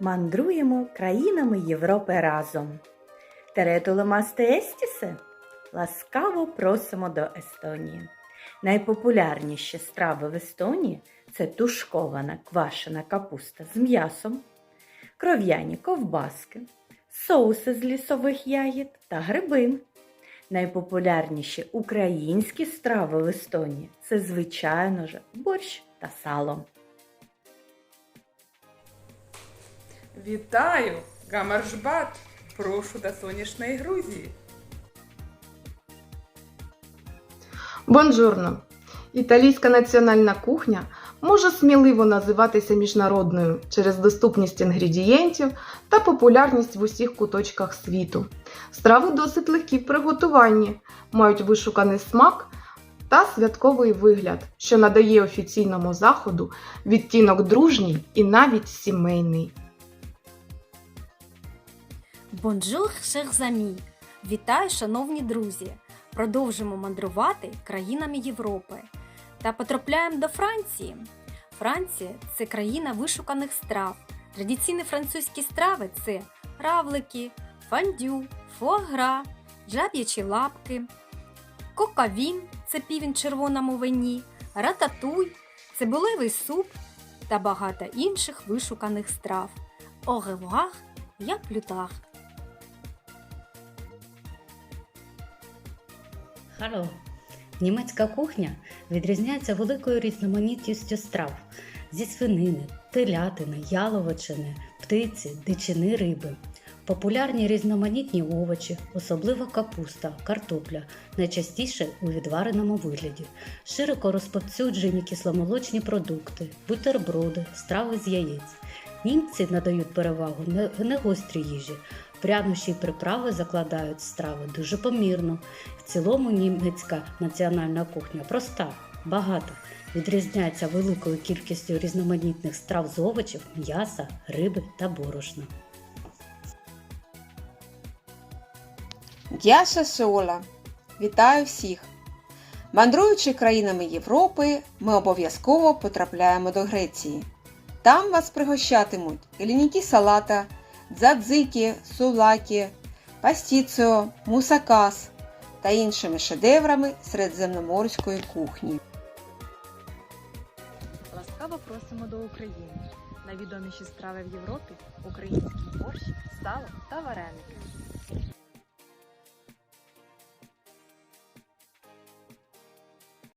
Мандруємо країнами Європи разом. Теретулемасте естісе? Ласкаво просимо до Естонії. Найпопулярніші страви в Естонії це тушкована квашена капуста з м'ясом, кров'яні ковбаски, соуси з лісових ягід та гриби. Найпопулярніші українські страви в Естонії це, звичайно ж, борщ та сало. Вітаю! Гамаржбат! Прошу до сонячної Грузії. Бонжурно! Італійська національна кухня може сміливо називатися міжнародною через доступність інгредієнтів та популярність в усіх куточках світу. Страви досить легкі в приготуванні, мають вишуканий смак та святковий вигляд, що надає офіційному заходу відтінок дружній і навіть сімейний. Бонжур, шерзамі! Вітаю, шановні друзі! Продовжимо мандрувати країнами Європи та потрапляємо до Франції. Франція це країна вишуканих страв. Традиційні французькі страви це равлики, фандю, фуагра, жаб'ячі лапки, кокавін це півень червоному вині, рататуй, цибулевий суп та багато інших вишуканих страв. Au revoir, я плютах. Халло! Німецька кухня відрізняється великою різноманітністю страв зі свинини, телятини, яловичини, птиці, дичини, риби. Популярні різноманітні овочі, особливо капуста, картопля, найчастіше у відвареному вигляді, широко розповсюджені кисломолочні продукти, бутерброди, страви з яєць. Німці надають перевагу не- негострій їжі, прянощі й приправи закладають страви дуже помірно. В цілому німецька національна кухня проста, багата, відрізняється великою кількістю різноманітних страв з овочів, м'яса, риби та борошна. Дяша Шола. Вітаю всіх! Мандруючи країнами Європи, ми обов'язково потрапляємо до Греції. Там вас пригощатимуть лініки салата, дзадзики, сулакі, пастіціо, мусакас та іншими шедеврами середземноморської кухні. Ласкаво просимо до України. Найвідоміші страви в Європі український борщ, сало та вареники.